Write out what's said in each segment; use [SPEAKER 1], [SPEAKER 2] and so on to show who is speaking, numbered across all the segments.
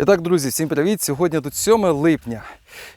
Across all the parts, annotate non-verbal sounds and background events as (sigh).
[SPEAKER 1] І так, друзі, всім привіт! Сьогодні тут 7 липня.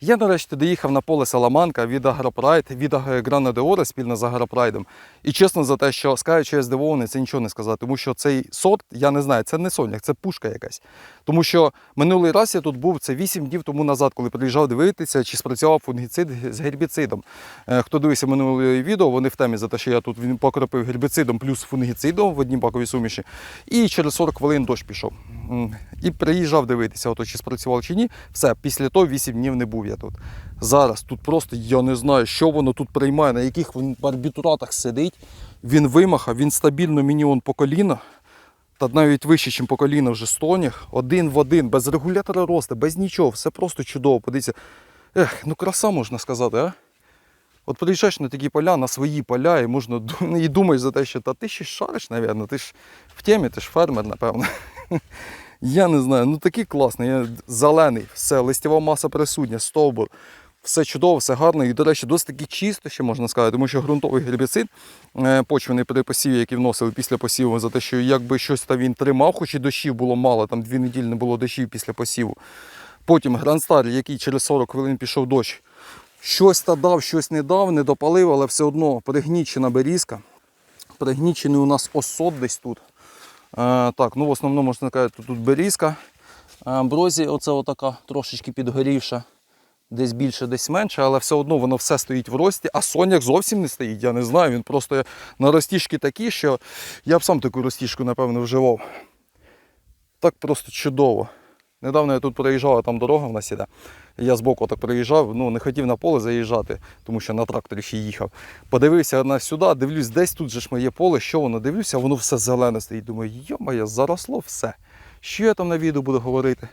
[SPEAKER 1] Я нарешті доїхав на поле Саламанка від Агропрайд, від Грана де Ора спільно з Агропрайдом. І чесно за те, що скажу, що я здивований, це нічого не сказати. Тому що цей сорт, я не знаю, це не соняк, це пушка якась. Тому що минулий раз я тут був, це 8 днів тому назад, коли приїжджав дивитися, чи спрацював фунгіцид з гербіцидом. Е, Хто дивився минуле відео, вони в темі за те, що я тут покропив гербіцидом плюс фунгіцидом в одній баковій суміші. І через 40 хвилин дощ пішов. І приїжджав дивитися, ото, чи спрацював чи ні. Все, після того 8 днів не був я тут. Зараз тут просто я не знаю, що воно тут приймає, на яких він барбітуратах сидить. Він вимахав, він стабільно мініон по коліна. Та навіть вище, ніж по коліна вже стонях. Один в один, без регулятора росту, без нічого. Все просто чудово. Подивіться. Ех, ну краса можна сказати, а? От приїжджаєш на такі поля, на свої поля, і можна і думаєш за те, що та ти ще шариш, напевно, ти ж в темі, ти ж фермер, напевно. (laughs) Я не знаю, ну такий класний, зелений, все, листява маса присутня, стовбур, все чудово, все гарно. І, до речі, досить таки чисто, ще можна сказати, тому що ґрунтовий гербіцид, е, почвений при посіві, який вносили після посіву, за те, що якби щось там він тримав, хоч і дощів було мало, там дві неділі не було дощів після посіву. Потім Грандстар, який через 40 хвилин пішов дощ, щось та дав, щось не дав, не допалив, але все одно пригнічена берізка. Пригнічений у нас осот десь тут. Е, так, ну в основному можна сказати, тут, берізка. Е, Амброзія, оце отака трошечки підгорівша. Десь більше, десь менше, але все одно воно все стоїть в рості, а соняк зовсім не стоїть. Я не знаю. Він просто на ростіжки такі, що я б сам таку ростіжку, напевно, вживав. Так просто чудово. Недавно я тут проїжджав, а там дорога в нас іде. Я збоку так проїжджав, ну не хотів на поле заїжджати, тому що на тракторі ще їхав. Подивився на сюди, дивлюсь, десь тут же ж моє поле, що воно дивлюся, воно все зелене стоїть. Думаю, йо-моє, заросло все. Що я там на відео буду говорити?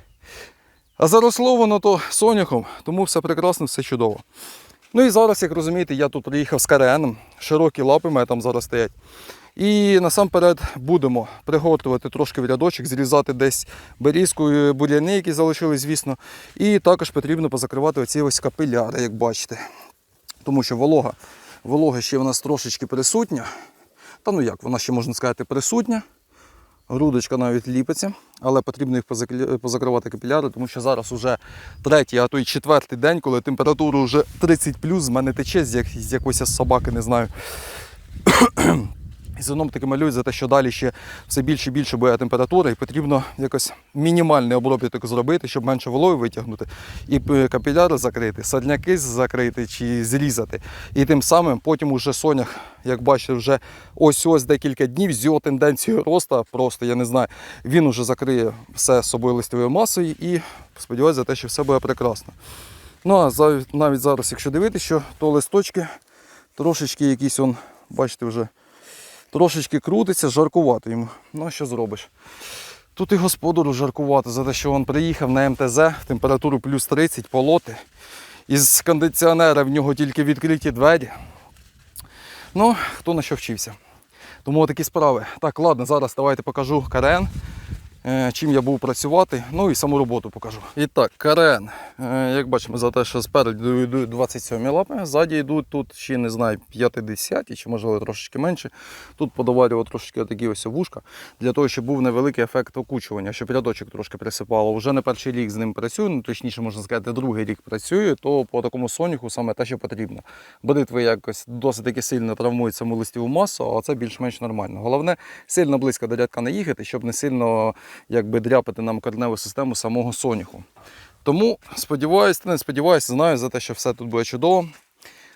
[SPEAKER 1] А заросло воно то соняхом, тому все прекрасно, все чудово. Ну і зараз, як розумієте, я тут приїхав з КРН, широкі лапи мене там зараз стоять. І насамперед будемо приготувати трошки в рядочок, зрізати десь берізку, е, бур'яни, які залишились, звісно. І також потрібно позакривати оці ось капиляри, як бачите. Тому що волога, волога ще в нас трошечки присутня. Та ну як, вона ще можна сказати присутня. Грудочка навіть ліпиться, але потрібно їх позакривати капіляри, тому що зараз уже третій, а то й четвертий день, коли температура вже 30 з мене тече з якоїсь собаки, не знаю. І синоптики малюють за те, що далі ще все більше і більше буде температура, і потрібно якось мінімальний обробіток зробити, щоб менше вологи витягнути, і е, капіляри закрити, садняки закрити чи зрізати. І тим самим потім уже сонях, як бачите, вже ось ось декілька днів з його тенденцією росту, просто я не знаю, він уже закриє все собою листовою масою і сподіваюся за те, що все буде прекрасно. Ну а навіть зараз, якщо дивитися, то листочки трошечки якісь, он, бачите, вже трошечки крутиться, жаркувати йому. Ну, що зробиш? Тут і господару жаркувати за те, що він приїхав на МТЗ, температуру плюс 30 полоти. Із кондиціонера в нього тільки відкриті двері. Ну, хто на що вчився. Тому такі справи. Так, ладно, зараз давайте покажу Карен, чим я був працювати, ну і саму роботу покажу. І так, Карен, е, як бачимо, за те, що спереду йдуть 27 лапи, ззаді йдуть тут ще не знаю, 50 чи можливо трошечки менше. Тут подоварював трошечки такі ось вушка, для того, щоб був невеликий ефект окучування, щоб рядочок трошки присипало. Вже не перший рік з ним працюю, ну точніше можна сказати, другий рік працюю, то по такому соняху саме те, що потрібно. Бритви якось досить таки сильно травмують саму листіву масу, а це більш-менш нормально. Головне, сильно близько до рядка не їхати, щоб не сильно якби, дряпати нам кореневу систему самого соняху. Тому сподіваюся, не сподіваюся, знаю за те, що все тут буде чудово.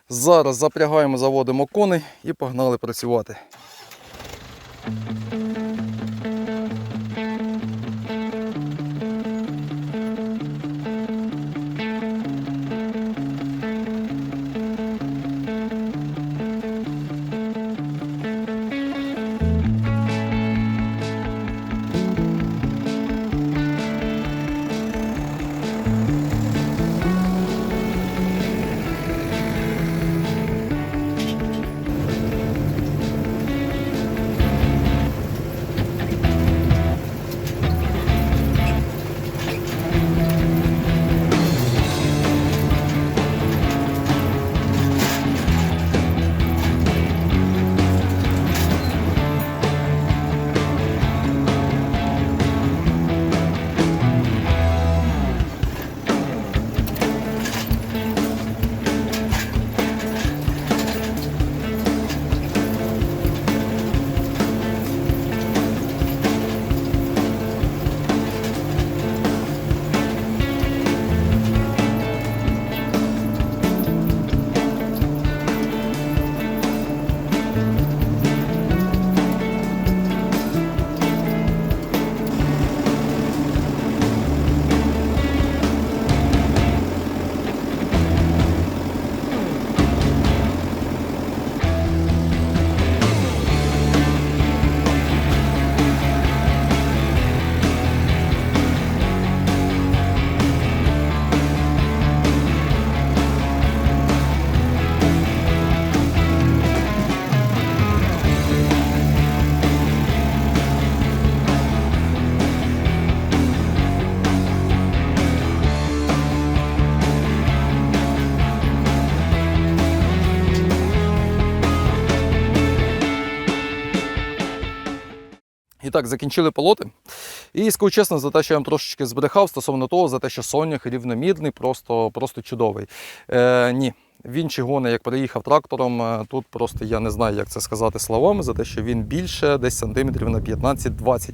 [SPEAKER 1] Зараз запрягаємо, заводимо коней і погнали працювати. Так, закінчили полоти. І скажу чесно, за те, що я вам трошечки збрехав стосовно того, за те, що Сонях рівномірний, просто, просто чудовий. Е, ні. Він чигони, як приїхав трактором, е, тут просто я не знаю, як це сказати словами, за те, що він більше десь сантиметрів на 15-20.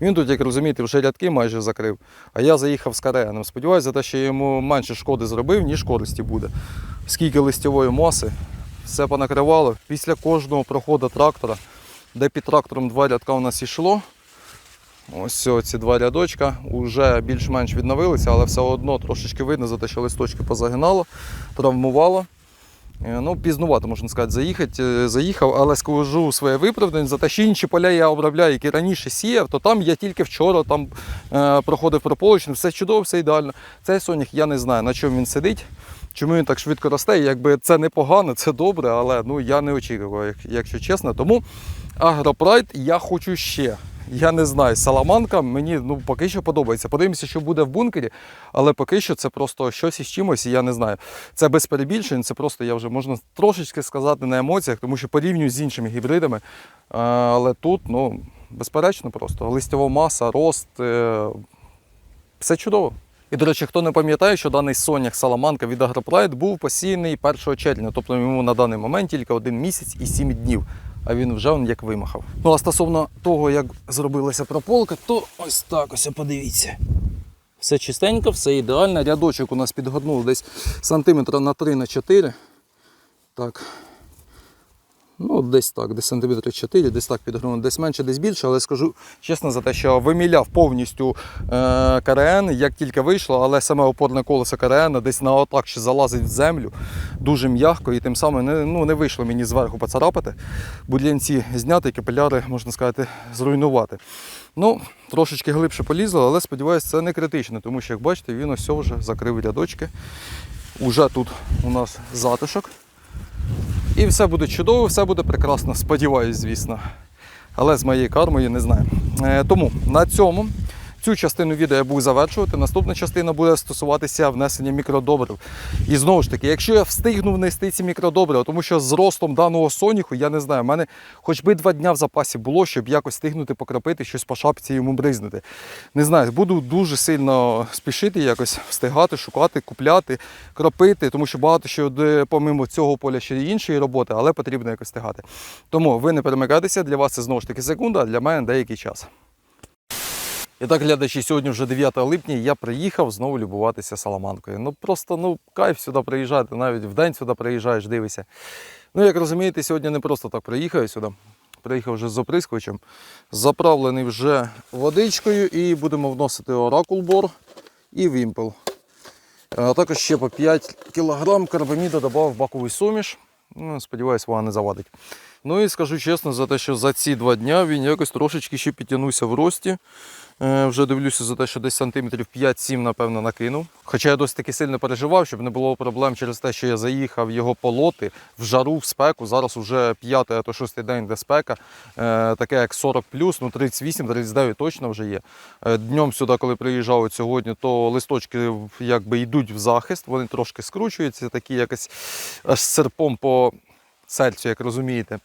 [SPEAKER 1] Він тут, як розумієте, вже рядки майже закрив. А я заїхав з кареном. Сподіваюся, за те, що йому менше шкоди зробив, ніж користі буде. Скільки листьової маси, все понакривало. Після кожного проходу трактора, де під трактором два рядка у нас йшло. Ось ці два рядочка вже більш-менш відновилися, але все одно трошечки видно за те, що листочки позагинало, травмувало. Е, Ну, пізнувато, можна сказати, заїхати, е, заїхав, але скажу своє виправдання за те, що інші поля я обробляю, які раніше сіяв, то там я тільки вчора там е, проходив прополочний, все чудово, все ідеально. Цей сонях я не знаю, на чому він сидить, чому він так швидко росте. Якби це непогано, це добре, але ну, я не очікував, як- якщо чесно. Тому агропрайд я хочу ще. Я не знаю, саламанка мені ну, поки що подобається. Подивимося, що буде в бункері, але поки що це просто щось із чимось, і я не знаю. Це без перебільшень, це просто я вже можна трошечки сказати на емоціях, тому що порівнюю з іншими гібридами. Але тут, ну, безперечно, просто листява маса, рост, е, все чудово. І, до речі, хто не пам'ятає, що даний сонях Саламанка від Агропрайд був посіяний 1 червня, тобто йому на даний момент тільки один місяць і 7 днів, а він вже он як вимахав. Ну а стосовно того, як зробилася прополка, то ось так ось подивіться. Все чистенько, все ідеально. Рядочок у нас підгорнув десь сантиметра на 3 на 4. Так. Ну, десь так, десь сантиметри 4, десь так підгорнув, десь менше, десь більше, але скажу чесно за те, що виміляв повністю е, КРН, як тільки вийшло, але саме опорне колесо КРН десь на отак ще залазить в землю дуже м'яко і тим самим не, ну, не вийшло мені зверху поцарапати, будлянці зняти, капіляри, можна сказати, зруйнувати. Ну, трошечки глибше полізло, але сподіваюся, це не критично, тому що, як бачите, він ось вже закрив рядочки. Уже тут у нас затишок. І все буде чудово, все буде прекрасно, сподіваюсь, звісно. Але з моєю кармою не знаю. Е, тому на цьому цю частину відео я буду завершувати. Наступна частина буде стосуватися внесення мікродобрив. І знову ж таки, якщо я встигну внести ці мікродобрива, тому що з ростом даного соняху, я не знаю, в мене хоч би два дня в запасі було, щоб якось встигнути покропити, щось по шапці йому бризнути. Не знаю, буду дуже сильно спішити, якось встигати, шукати, купляти, кропити, тому що багато що помимо цього поля ще іншої роботи, але потрібно якось встигати. Тому ви не перемикайтеся, для вас це знову ж таки секунда, а для мене деякий час. І так, глядачі, сьогодні вже 9 липня, я приїхав знову любуватися Саламанкою. Ну просто ну кайф сюди приїжджати, навіть в день сюди приїжджаєш, дивишся. Ну, як розумієте, сьогодні не просто так приїхав сюди. Приїхав вже з оприскувачем, заправлений вже водичкою і будемо вносити оракул бор і вімпел. А також ще по 5 кг карбаміду додав в баковий суміш. Ну, сподіваюсь, вона не завадить. Ну і скажу чесно, за те, що за ці два дня він якось трошечки ще підтягнувся в рості. Е, Вже дивлюся за те, що десь сантиметрів 5-7, напевно, накинув. Хоча я досить таки сильно переживав, щоб не було проблем через те, що я заїхав його полоти в жару, в спеку. Зараз вже п'ятий, а то шостий день, де спека. Е, Таке як 40 плюс, ну 38-39 точно вже є. Е, Днем сюди, коли приїжджав сьогодні, то листочки якби йдуть в захист, вони трошки скручуються, такі якось аж серпом по серцю, як розумієте.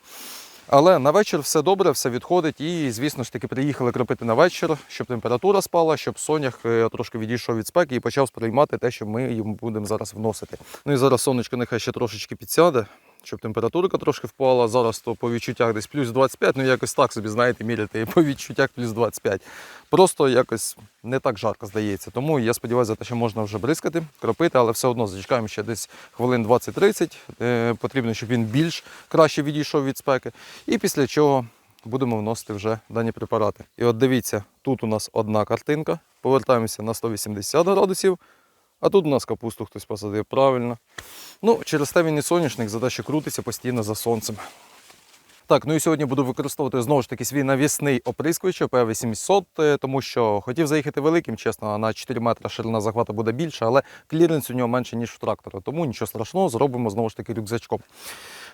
[SPEAKER 1] Але на вечір все добре, все відходить. І, звісно ж таки, приїхали кропити на вечір, щоб температура спала, щоб сонях е, трошки відійшов від спеки і почав сприймати те, що ми йому будемо зараз вносити. Ну і зараз сонечко нехай ще трошечки підсяде, щоб температурка трошки впала. Зараз то по відчуттях десь плюс 25, ну якось так собі, знаєте, міряти (laughs) по відчуттях плюс 25. Просто якось не так жарко здається. Тому я сподіваюся, що можна вже бризкати, кропити, але все одно зачекаємо ще десь хвилин 20-30. Е, Потрібно, щоб він більш краще відійшов від спеки. І після чого будемо вносити вже дані препарати. І от дивіться, тут у нас одна картинка. Повертаємося на 180 градусів. А тут у нас капусту хтось посадив правильно. Ну, через те він і соняшник, задача крутиться постійно за сонцем. Так, ну і сьогодні буду використовувати знову ж таки свій навісний оприскувач ОП-800, е, тому що хотів заїхати великим, чесно, на 4 метри ширина захвату буде більше, але кліренс у нього менше, ніж у трактора. Тому нічого страшного, зробимо знову ж таки рюкзачком.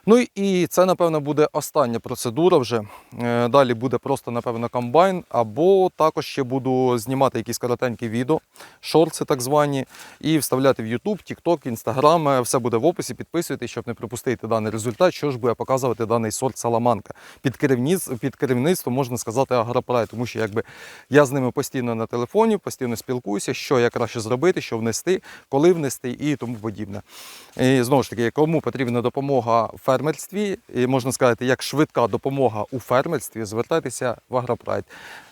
[SPEAKER 1] Ну і це, напевно, буде остання процедура вже. Е, Далі буде просто, напевно, комбайн, або також ще буду знімати якісь коротенькі відео, шорти так звані, і вставляти в YouTube, TikTok, Instagram. Все буде в описі. Підписуйтесь, щоб не пропустити даний результат, що ж буде показувати даний сорт Саламанка. Під керівництво, під керівництво можна сказати агропрай, тому що якби я з ними постійно на телефоні, постійно спілкуюся, що як краще зробити, що внести, коли внести і тому подібне. І знову ж таки, кому потрібна допомога фермерстві, і можна сказати, як швидка допомога у фермерстві, звертайтеся в Агропрайд.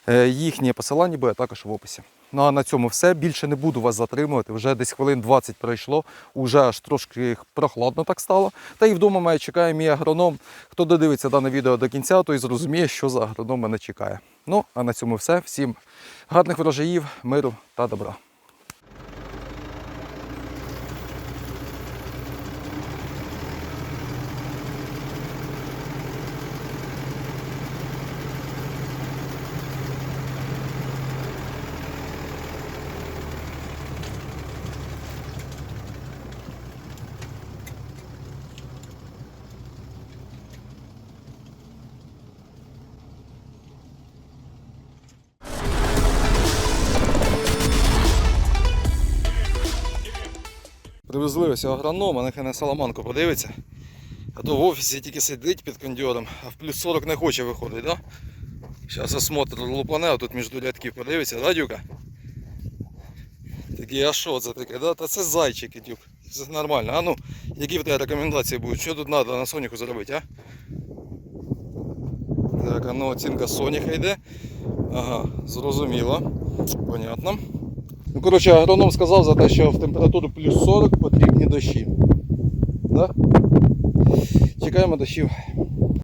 [SPEAKER 1] Е, Їхнє посилання буде також в описі. Ну а на цьому все. Більше не буду вас затримувати. Вже десь хвилин 20 пройшло, уже аж трошки прохладно так стало. Та і вдома мене чекає мій агроном. Хто додивиться дане відео до кінця, той зрозуміє, що за агроном мене чекає. Ну а на цьому все. Всім гарних врожаїв, миру та добра. Привезли ось агронома, нехай на Саламанку подивиться. А то в офісі тільки сидить під кондьором, а в плюс 40 не хоче виходить, да? Зараз осмотр лупане, а тут між рядків подивиться, да, Дюка? Такий, а що це таке? Да? Та це зайчики, Дюк. Це нормально. А ну, які в тебе рекомендації будуть? Що тут треба на соняху зробити, а? Так, а ну оцінка соняха йде. Ага, зрозуміло. Понятно. Ну, коротше, агроном сказав за те, що в температуру плюс 40 потрібні дощі. Да? Чекаємо дощів.